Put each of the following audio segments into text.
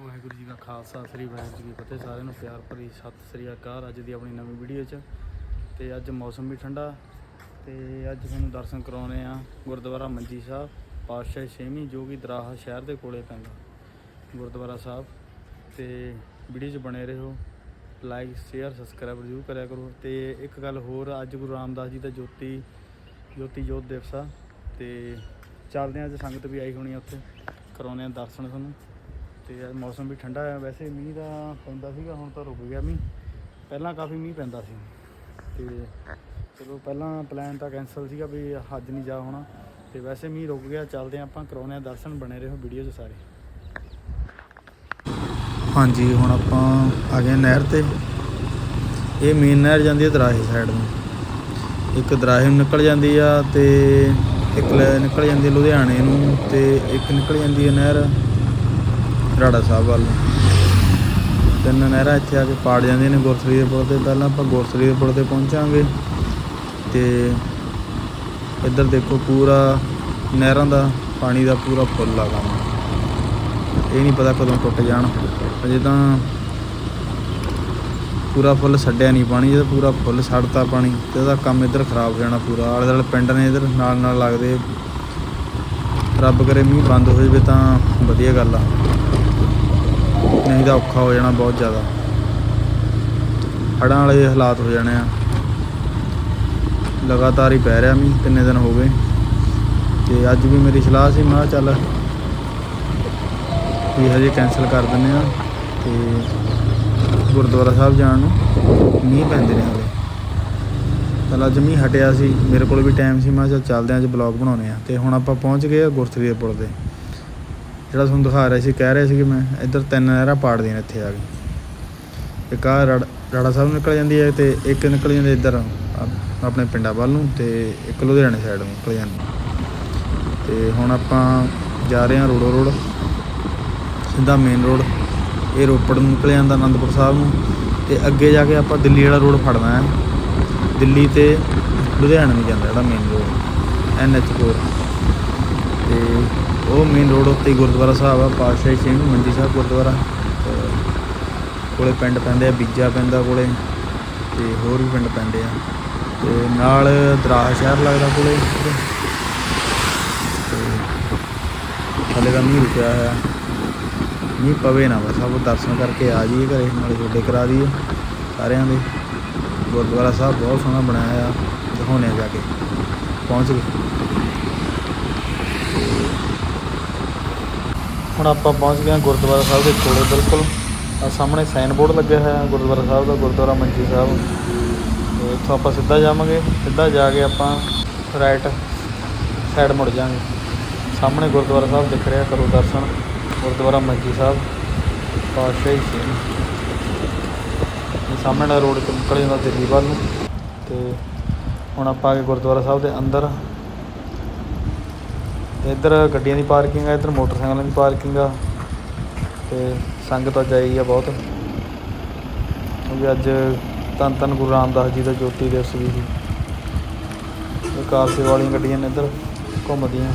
ਵਾਹਿਗੁਰੂ ਜੀ ਕਾ ਖਾਲਸਾ, ਸ੍ਰੀ ਵਾਹਿਗੁਰੂ ਜੀ ਕੀ ਫਤਿਹ। ਸਾਰਿਆਂ ਨੂੰ ਪਿਆਰ ਭਰੀ ਸਤਿ ਸ੍ਰੀ ਅਕਾਲ ਅੱਜ ਦੀ ਆਪਣੀ ਨਵੀਂ ਵੀਡੀਓ 'ਚ। ਤੇ ਅੱਜ ਮੌਸਮ ਵੀ ਠੰਡਾ। ਤੇ ਅੱਜ ਤੁਹਾਨੂੰ ਦਰਸ਼ਨ ਕਰਾਉਣੇ ਆ ਗੁਰਦੁਆਰਾ ਮੰਜੀ ਸਾਹਿਬ, ਪਾਤਸ਼ਾਹ ਛੇਵੀਂ ਜੋ ਕਿ ਦਰਾਹਾ ਸ਼ਹਿਰ ਦੇ ਕੋਲੇ ਪੈਂਦਾ, ਗੁਰਦੁਆਰਾ ਸਾਹਿਬ। ਤੇ ਵੀਡੀਓ 'ਚ ਬਣੇ ਰਹੋ ਲਾਈਕ ਸ਼ੇਅਰ ਸਬਸਕ੍ਰਾਈਬ ਜ਼ਰੂਰ ਕਰਿਆ ਕਰੋ। ਤੇ ਇੱਕ ਗੱਲ ਹੋਰ, ਅੱਜ ਗੁਰੂ ਰਾਮਦਾਸ ਜੀ ਦਾ ਜੋਤੀ ਜੋਤੀ ਜੋਤ ਦਿਵਸ ਆ। ਤੇ ਚੱਲਦੇ ਆ ਅੱਜ ਸੰਗਤ ਵੀ ਆਈ ਹੋਣੀ ਆ ਉੱਥੇ। ਕਰਾਉਣੇ ਆ ਦਰਸ਼ਨ ਤੁਹਾਨੂੰ। ਤੇ ਅੱਜ ਮੌਸਮ ਵੀ ਠੰਡਾ ਆ। ਵੈਸੇ ਮੀਂਹ ਦਾ ਪੈਂਦਾ ਸੀਗਾ, ਹੁਣ ਤਾਂ ਰੁਕ ਗਿਆ ਮੀਂਹ। ਪਹਿਲਾਂ ਕਾਫੀ ਮੀਂਹ ਪੈਂਦਾ ਸੀ। ਤੇ ਚਲੋ ਪਹਿਲਾਂ ਪਲਾਨ ਤਾਂ ਕੈਨਸਲ ਸੀਗਾ ਵੀ ਅੱਜ ਨਹੀਂ ਜਾ ਹੋਣਾ। ਤੇ ਵੈਸੇ ਮੀਂਹ ਰੁਕ ਗਿਆ, ਚੱਲਦੇ ਆ ਆਪਾਂ ਕਰਾਉਣੇ ਆ ਦਰਸ਼ਨ, ਬਣੇ ਰਹੋ ਵੀਡੀਓ 'ਚ ਸਾਰੇ। ਹਾਂਜੀ, ਹੁਣ ਆਪਾਂ ਆ ਗਏ ਨਹਿਰ ਤੇ। ਇਹ ਮੇਨ ਨਹਿਰ ਜਾਂਦੀ ਹੈ ਦਰਾਹੇ ਸਾਈਡ ਨੂੰ। ਇੱਕ ਦਰਾਹੇ ਨੂੰ ਨਿਕਲ ਜਾਂਦੀ ਆ ਤੇ ਇੱਕ ਲੈ- ਨਿਕਲ ਜਾਂਦੀ ਲੁਧਿਆਣੇ ਨੂੰ ਤੇ ਇੱਕ ਨਿਕਲ ਜਾਂਦੀ ਹੈ ਨਹਿਰ। ਰਾੜਾ ਸਾਹਿਬ ਵੱਲ ਤਿੰਨ ਨਹਿਰਾਂ ਇੱਥੇ ਆ ਕੇ ਪਾੜ ਜਾਂਦੀਆਂ ਨੇ ਗੁਰਸਰੀ ਦੇ ਪੁਲ ਤੇ। ਪਹਿਲਾਂ ਆਪਾਂ ਗੁਰਸਰੀ ਦੇ ਪੁਲ ਤੇ ਪਹੁੰਚਾਂਗੇ ਤੇ ਇੱਧਰ ਦੇਖੋ ਪੂਰਾ ਨਹਿਰਾਂ ਦਾ, ਪਾਣੀ ਦਾ ਪੂਰਾ ਫੁੱਲ ਆ ਕੰਮ। ਇਹ ਨਹੀਂ ਪਤਾ ਕਦੋਂ ਟੁੱਟ ਜਾਣ। ਅਜੇ ਤਾਂ ਪੂਰਾ ਫੁੱਲ ਛੱਡਿਆ ਨਹੀਂ ਪਾਣੀ, ਜਦੋਂ ਪੂਰਾ ਫੁੱਲ ਛੱਡਤਾ ਪਾਣੀ, ਤੇ ਉਹਦਾ ਕੰਮ ਇੱਧਰ ਖਰਾਬ ਹੋ ਜਾਣਾ ਪੂਰਾ। ਆਲੇ ਦੁਆਲੇ ਪਿੰਡ ਨੇ ਇੱਧਰ ਨਾਲ ਨਾਲ ਲੱਗਦੇ। ਰੱਬ ਕਰੇ ਮੀਂਹ ਬੰਦ ਹੋ ਜਾਵੇ ਤਾਂ ਵਧੀਆ ਗੱਲ ਆ। ਨਹੀਂ ਤਾਂ ਔਖਾ ਹੋ ਜਾਣਾ ਬਹੁਤ ਜ਼ਿਆਦਾ। ਹੜ੍ਹਾਂ ਵਾਲੇ ਹਾਲਾਤ ਹੋ ਜਾਣੇ ਆ। ਲਗਾਤਾਰ ਹੀ ਪੈ ਰਿਹਾ ਮੀਂਹ, ਕਿੰਨੇ ਦਿਨ ਹੋ ਗਏ। ਤੇ ਅੱਜ ਵੀ ਮੇਰੀ ਸਲਾਹ ਸੀ, ਮੈਂ ਚੱਲ ਵੀ ਹਜੇ ਕੈਨਸਲ ਕਰ ਦਿੰਦੇ ਆ ਤੇ ਗੁਰਦੁਆਰਾ ਸਾਹਿਬ ਜਾਣ ਨੂੰ ਮੀਂਹ ਪੈਂਦੇ ਨੇ ਹਲੇ ਚੱਲ ਅੱਜ ਮੀਂਹ ਹਟਿਆ ਸੀ, ਮੇਰੇ ਕੋਲ ਵੀ ਟਾਈਮ ਸੀ, ਮੈਂ ਕਿਹਾ ਚੱਲ ਚੱਲਦੇ ਆ, ਅੱਜ ਬਲੌਗ ਬਣਾਉਣੇ ਆ। ਤੇ ਹੁਣ ਆਪਾਂ ਪਹੁੰਚ ਗਏ ਆ ਗੁਰਸਰੀ ਦੇ। ਪੁਲ ਤੇ ਜਿਹੜਾ ਤੁਹਾਨੂੰ ਦਿਖਾ ਰਿਹਾ ਸੀ, ਕਹਿ ਰਿਹਾ ਸੀ ਕਿ ਮੈਂ ਇੱਧਰ ਤਿੰਨ ਨਹਿਰਾਂ ਪਾੜਦੀਆਂ ਨੇ ਇੱਥੇ ਆ ਕੇ। ਇੱਕ ਆ ਰਾੜਾ ਸਾਹਿਬ ਨਿਕਲ ਜਾਂਦੀ ਹੈ ਤੇ ਇੱਕ ਨਿਕਲ ਜਾਂਦੀ ਇੱਧਰ ਆਪਣੇ ਪਿੰਡਾਂ ਵੱਲ ਨੂੰ ਤੇ ਇੱਕ ਲੁਧਿਆਣੇ ਸਾਈਡ ਨੂੰ ਨਿਕਲ ਜਾਂਦੀ। ਤੇ ਹੁਣ ਆਪਾਂ ਜਾ ਰਹੇ ਹਾਂ ਰੋੜੋ ਰੋਡ, ਸਿੱਧਾ ਮੇਨ ਰੋਡ ਇਹ ਰੋਪੜ ਨੂੰ ਨਿਕਲ ਜਾਂਦਾ ਆਨੰਦਪੁਰ ਸਾਹਿਬ ਨੂੰ ਤੇ ਅੱਗੇ ਜਾ ਕੇ ਆਪਾਂ ਦਿੱਲੀ ਵਾਲਾ ਰੋਡ ਫੜਨਾ ਹੈ। ਦਿੱਲੀ ਤੇ ਲੁਧਿਆਣੇ ਨੂੰ ਜਾਂਦਾ ਜਿਹੜਾ ਮੇਨ ਰੋਡ ਐਨ ਐਚ 4 ਤੇ ਉਹ ਮੇਨ ਰੋਡ ਉੱਤੇ ਗੁਰਦੁਆਰਾ ਸਾਹਿਬ ਆ, ਪਾਤਸ਼ਾਹੀ ਸਿੰਘ ਮੰਜੀ ਸਾਹਿਬ ਗੁਰਦੁਆਰਾ। ਕੋਲੇ ਪਿੰਡ ਪੈਂਦੇ ਆ, ਬੀਜਾ ਪੈਂਦਾ ਕੋਲੇ, ਤੇ ਹੋਰ ਵੀ ਪਿੰਡ ਪੈਂਦੇ ਆ। ਤੇ ਨਾਲ ਦਰਾਹਾ ਸ਼ਹਿਰ ਲੱਗਦਾ ਕੋਲੇ ਤੇ। ਹਲੇ ਦਾ ਮੀਂਹ ਰੁਕਿਆ ਹੋਇਆ। ਮੀਂਹ ਪਵੇ ਨਾ ਬਸ ਆਪ ਦਰਸ਼ਨ ਕਰਕੇ ਆ ਜਾਈਏ ਘਰੇ, ਨਾਲੇ ਛੋਡੇ ਕਰਾ ਦਈਏ ਸਾਰਿਆਂ ਦੇ। ਗੁਰਦੁਆਰਾ ਸਾਹਿਬ ਬਹੁਤ ਸੋਹਣਾ ਬਣਾਇਆ ਆ, ਦਿਖਾਉਂਦੇ ਜਾ ਕੇ। ਪਹੁੰਚ ਗਏ। ਹੁਣ ਆਪਾਂ ਪਹੁੰਚ ਗਏ ਹਾਂ ਗੁਰਦੁਆਰਾ ਸਾਹਿਬ ਦੇ ਕੋਲੇ, ਬਿਲਕੁਲ। ਆ ਸਾਹਮਣੇ ਸਾਈਨ ਬੋਰਡ ਲੱਗਿਆ ਹੋਇਆ ਗੁਰਦੁਆਰਾ ਸਾਹਿਬ ਦਾ, ਗੁਰਦੁਆਰਾ ਮੰਜੀ ਸਾਹਿਬ। ਤੇ ਇੱਥੋਂ ਆਪਾਂ ਸਿੱਧਾ ਜਾਵਾਂਗੇ, ਸਿੱਧਾ ਜਾ ਕੇ ਆਪਾਂ ਰਾਈਟ ਸਾਈਡ ਮੁੜ ਜਾਵਾਂਗੇ। ਸਾਹਮਣੇ ਗੁਰਦੁਆਰਾ ਸਾਹਿਬ ਦਿਖ ਰਿਹਾ, ਕਰੋ ਦਰਸ਼ਨ, ਗੁਰਦੁਆਰਾ ਮੰਜੀ ਸਾਹਿਬ, ਪਾਤਸ਼ਾਹੀ ਸਿੰਘ ਇਹ ਸਾਹਮਣੇ ਦਾ ਰੋਡ ਤੋਂ ਨਿਕਲ ਜਾਂਦਾ ਦਿੱਲੀ ਵੱਲ ਨੂੰ। ਤੇ ਹੁਣ ਆਪਾਂ ਆ ਗਏ ਗੁਰਦੁਆਰਾ ਸਾਹਿਬ ਦੇ ਅੰਦਰ। ਤੇ ਇੱਧਰ ਗੱਡੀਆਂ ਦੀ ਪਾਰਕਿੰਗ ਆ, ਇੱਧਰ ਮੋਟਰਸਾਈਕਲਾਂ ਦੀ ਪਾਰਕਿੰਗ ਆ। ਤੇ ਸੰਗਤ ਅੱਜ ਆਈ ਆ ਬਹੁਤ। ਕਿਉਂਕਿ ਅੱਜ ਧੰਨ ਧੰਨ ਗੁਰੂ ਰਾਮਦਾਸ ਜੀ ਦਾ ਜੋਤੀ ਦਿਵਸ ਵੀ ਸੀ। ਇਹ ਕਾਰ ਸੇਵਾ ਵਾਲੀਆਂ ਗੱਡੀਆਂ ਨੇ ਇੱਧਰ ਘੁੰਮਦੀਆਂ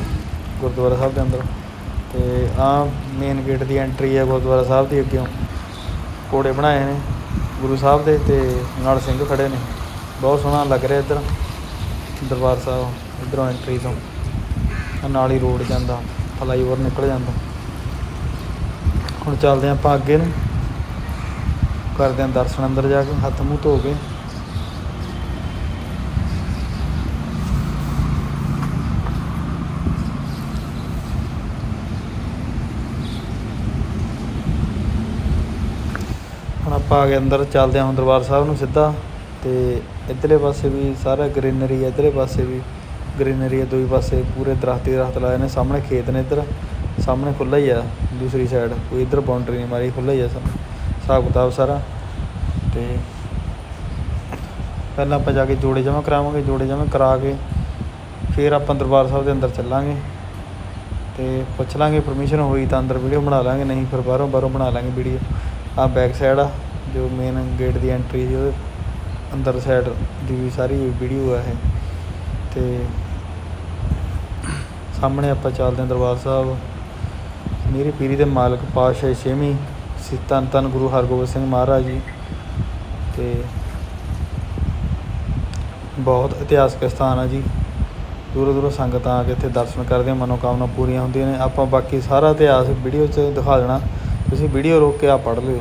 ਗੁਰਦੁਆਰਾ ਸਾਹਿਬ ਦੇ ਅੰਦਰ। ਤੇ ਆ ਮੇਨ ਗੇਟ ਦੀ ਐਂਟਰੀ ਹੈ ਗੁਰਦੁਆਰਾ ਸਾਹਿਬ ਦੀ ਅੱਗੇ ਕੋੜੇ ਬਣਾਏ ਨੇ ਗੁਰੂ ਸਾਹਿਬ ਦੇ ਤੇ ਨਾਲ ਸਿੰਘ ਖੜੇ ਨੇ। ਬਹੁਤ ਸੋਹਣਾ ਲੱਗ ਰਿਹਾ ਇੱਧਰ ਦਰਬਾਰ ਸਾਹਿਬ, ਇੱਧਰੋਂ ਐਂਟਰੀ ਤੋਂ। ਨਾਲ ਹੀ ਰੋਡ ਜਾਂਦਾ ਫਲਾਈਓਵਰ ਨਿਕਲ ਜਾਂਦਾ। ਹੁਣ ਚੱਲਦੇ ਹਾਂ ਆਪਾਂ ਅੱਗੇ ਨੂੰ। ਕਰਦੇ ਹਾਂ ਦਰਸ਼ਨ ਅੰਦਰ ਜਾ ਕੇ, ਹੱਥ ਮੂੰਹ ਧੋ ਕੇ। ਹੁਣ ਆਪਾਂ ਆ ਗਏ ਅੰਦਰ, ਚੱਲਦੇ ਹਾਂ ਹੁਣ ਦਰਬਾਰ ਸਾਹਿਬ ਨੂੰ ਸਿੱਧਾ। ਤੇ ਇੱਧਰਲੇ ਪਾਸੇ ਵੀ ਸਾਰਾ ਗ੍ਰੀਨਰੀ ਹੈ ਇੱਧਰਲੇ ਪਾਸੇ ਵੀ। ਗ੍ਰੀਨਰੀ ਹੈ, ਦੋਈ ਪਾਸੇ ਪੂਰੇ ਦਰਖਤ ਹੀ ਦਰਖਤ ਲਾਏ ਨੇ, ਸਾਹਮਣੇ ਖੇਤ ਨੇ ਇੱਧਰ, ਸਾਹਮਣੇ ਖੁੱਲ੍ਹਾ ਹੀ ਆ, ਦੂਸਰੀ ਸਾਈਡ ਕੋਈ ਇੱਧਰ ਬਾਉਂਡਰੀ ਨਹੀਂ ਮਾਰੀ, ਖੁੱਲ੍ਹਾ ਹੀ ਆ ਸਭ ਹਿਸਾਬ ਕਿਤਾਬ ਸਾਰਾ, ਤੇ ਪਹਿਲਾਂ ਆਪਾਂ ਜਾ ਕੇ ਜੋੜੇ ਜਮ੍ਹਾਂ ਕਰਾਵਾਂਗੇ, ਜੋੜੇ ਜਮ੍ਹਾਂ ਕਰਾ ਕੇ ਫਿਰ ਆਪਾਂ ਦਰਬਾਰ ਸਾਹਿਬ ਦੇ ਅੰਦਰ ਚੱਲਾਂਗੇ, ਤੇ ਪੁੱਛ ਲਾਂਗੇ ਪਰਮਿਸ਼ਨ ਹੋਈ ਤਾਂ ਅੰਦਰ ਵੀਡੀਓ ਬਣਾ ਲਾਂਗੇ, ਨਹੀਂ ਫਿਰ ਬਾਹਰੋਂ ਬਾਹਰੋਂ ਬਣਾ ਲਾਂਗੇ ਵੀਡੀਓ ਆ ਬੈਕ ਸਾਈਡ ਆ, ਜੋ ਮੇਨ ਗੇਟ ਦੀ ਐਂਟਰੀ ਸੀ ਉਹਦੇ ਅੰਦਰ ਸਾਈਡ ਦੀ ਵੀ ਸਾਰੀ ਵੀਡੀਓ ਆ ਇਹ, ਤੇ ਸਾਹਮਣੇ ਆਪਾਂ ਚੱਲਦੇ ਹਾਂ ਦਰਬਾਰ ਸਾਹਿਬ। ਮੇਰੀ ਪੀਰੀ ਦੇ ਮਾਲਕ ਪਾਤਸ਼ਾਹ ਛੇਵੀਂ ਸ੍ਰੀ ਧੰਨ ਧੰਨ ਗੁਰੂ ਹਰਗੋਬਿੰਦ ਸਿੰਘ ਮਹਾਰਾਜ ਜੀ ਤੇ ਬਹੁਤ ਇਤਿਹਾਸਕ ਸਥਾਨ ਆ ਜੀ। ਦੂਰੋਂ ਦੂਰੋਂ ਸੰਗਤਾਂ ਆ ਕੇ ਇੱਥੇ ਦਰਸ਼ਨ ਕਰਦੇ ਆ, ਮਨੋਕਾਮਨਾ ਪੂਰੀਆਂ ਹੁੰਦੀਆਂ ਨੇ। ਆਪਾਂ ਬਾਕੀ ਸਾਰਾ ਇਤਿਹਾਸ ਵੀਡੀਓ 'ਚ ਦਿਖਾ ਦੇਣਾ। ਤੁਸੀਂ ਵੀਡੀਓ ਰੋਕ ਕੇ ਆ ਪੜ੍ਹ ਲਿਓ।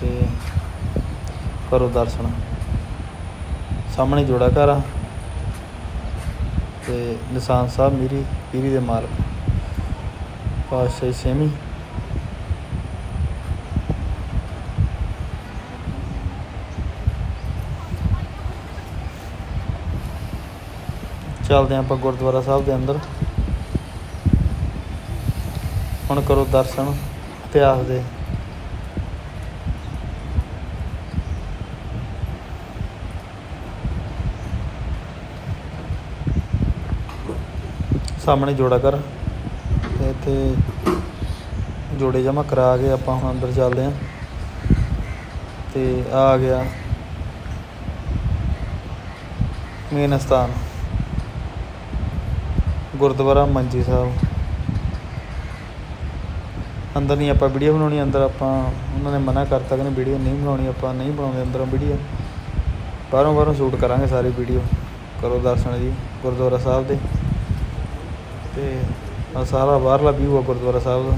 ਤੇ ਕਰੋ ਦਰਸ਼ਨ। ਸਾਹਮਣੇ ਜੋੜਾ ਘਰ ਆ। ਤੇ ਨਿਸ਼ਾਨ ਸਾਹਿਬ ਮੀਰੀ ਪੀਰੀ ਦੇ ਮਾਲਕ। ਪਾਤਸ਼ਾਹੀ ਛੇਵੀਂ ਚੱਲਦੇ ਹਾਂ ਆਪਾਂ ਗੁਰਦੁਆਰਾ ਸਾਹਿਬ ਦੇ ਅੰਦਰ। ਹੁਣ ਕਰੋ ਦਰਸ਼ਨ ਇਤਿਹਾਸ ਦੇ। ਸਾਹਮਣੇ ਜੋੜਾ ਕਰ ਤੇ ਇੱਥੇ ਜੋੜੇ ਜਮਾ ਕਰਾ ਕੇ ਆਪਾਂ ਹੁਣ ਅੰਦਰ ਚੱਲਦੇ ਹਾਂ। ਤੇ ਆ ਗਿਆ ਮੇਨ ਸਥਾਨ ਗੁਰਦੁਆਰਾ ਮੰਜੀ ਸਾਹਿਬ। ਅੰਦਰ ਨਹੀਂ ਆਪਾਂ ਵੀਡੀਓ ਬਣਾਉਣੀ, ਅੰਦਰ ਆਪਾਂ ਉਹਨਾਂ ਨੇ ਮਨਾ ਕਰਤਾ ਕਿ ਵੀਡੀਓ ਨਹੀਂ ਬਣਾਉਣੀ, ਆਪਾਂ ਨਹੀਂ ਬਣਾਉਂਦੇ, ਅੰਦਰੋਂ ਵੀਡੀਓ ਬਾਹਰੋਂ ਬਾਹਰੋਂ ਸ਼ੂਟ ਕਰਾਂਗੇ ਸਾਰੀ ਵੀਡੀਓ ਕਰੋ ਦਰਸ਼ਨ ਜੀ, ਗੁਰਦੁਆਰਾ ਸਾਹਿਬ ਦੇ। ਤੇ ਆਹ ਸਾਰਾ ਬਾਹਰਲਾ ਵਿਊ ਆ ਗੁਰਦੁਆਰਾ ਸਾਹਿਬ ਦਾ।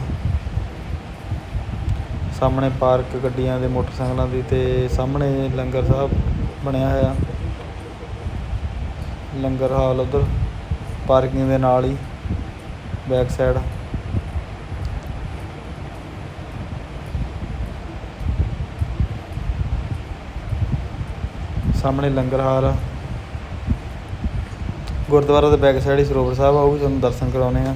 ਸਾਹਮਣੇ ਪਾਰਕ ਗੱਡੀਆਂ ਦੇ, ਮੋਟਰਸਾਈਕਲਾਂ ਦੀ ਤੇ ਸਾਹਮਣੇ ਲੰਗਰ ਸਾਹਿਬ ਬਣਿਆ ਹੋਇਆ। ਲੰਗਰ ਹਾਲ ਉਧਰ, ਪਾਰਕਿੰਗ ਦੇ ਨਾਲ ਹੀ ਬੈਕ ਸਾਈਡ ਸਾਹਮਣੇ ਲੰਗਰ ਹਾਲ ਆ। ਗੁਰਦੁਆਰਾ ਦੇ ਬੈਕ ਸਾਈਡ ਹੀ ਸਰੋਵਰ ਸਾਹਿਬ ਆ, ਉਹ ਵੀ ਤੁਹਾਨੂੰ ਦਰਸ਼ਨ ਕਰਾਉਣੇ ਆ।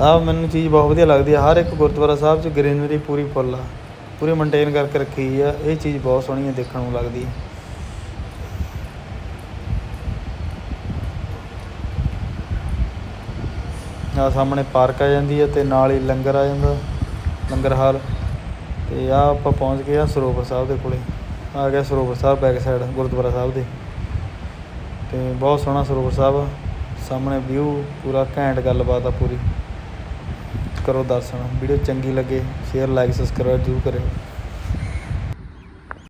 ਆਹ ਮੈਨੂੰ ਚੀਜ਼ ਬਹੁਤ ਵਧੀਆ ਲੱਗਦੀ ਆ, ਹਰ ਇੱਕ ਗੁਰਦੁਆਰਾ ਸਾਹਿਬ 'ਚ ਗ੍ਰੀਨਰੀ ਪੂਰੀ ਫੁੱਲ ਆ। ਪੂਰੀ ਮੇਨਟੇਨ ਕਰਕੇ ਰੱਖੀ ਆ, ਇਹ ਚੀਜ਼ ਬਹੁਤ ਸੋਹਣੀ ਆ, ਦੇਖਣ ਨੂੰ ਲੱਗਦੀ ਆ। ਆ ਸਾਹਮਣੇ ਪਾਰਕ ਆ ਜਾਂਦੀ ਹੈ ਤੇ ਨਾਲ ਹੀ ਲੰਗਰ ਆ ਜਾਂਦਾ, ਲੰਗਰ ਹਾਲ। ਤੇ ਆ ਆਪਾਂ ਪਹੁੰਚ ਗਏ ਆ ਸਰੋਵਰ ਸਾਹਿਬ ਦੇ ਕੋਲੇ। ਆ ਗਿਆ ਸਰੋਵਰ ਸਾਹਿਬ ਬੈਕ ਸਾਈਡ ਗੁਰਦੁਆਰਾ ਸਾਹਿਬ ਦੇ। ਤੇ ਬਹੁਤ ਸੋਹਣਾ ਸਰੋਵਰ ਸਾਹਿਬ ਸਾਹਮਣੇ ਵਿਊ ਪੂਰਾ ਘੈਂਟ ਗੱਲਬਾਤ ਆ ਪੂਰੀ। ਕਰੋ ਦਰਸ਼ਨ ਵੀਡੀਓ ਚੰਗੀ ਲੱਗੇ ਸ਼ੇਅਰ ਲਾਈਕ ਸਬਸਕ੍ਰਾਈਬ ਜ਼ਰੂਰ ਕਰਿਓ।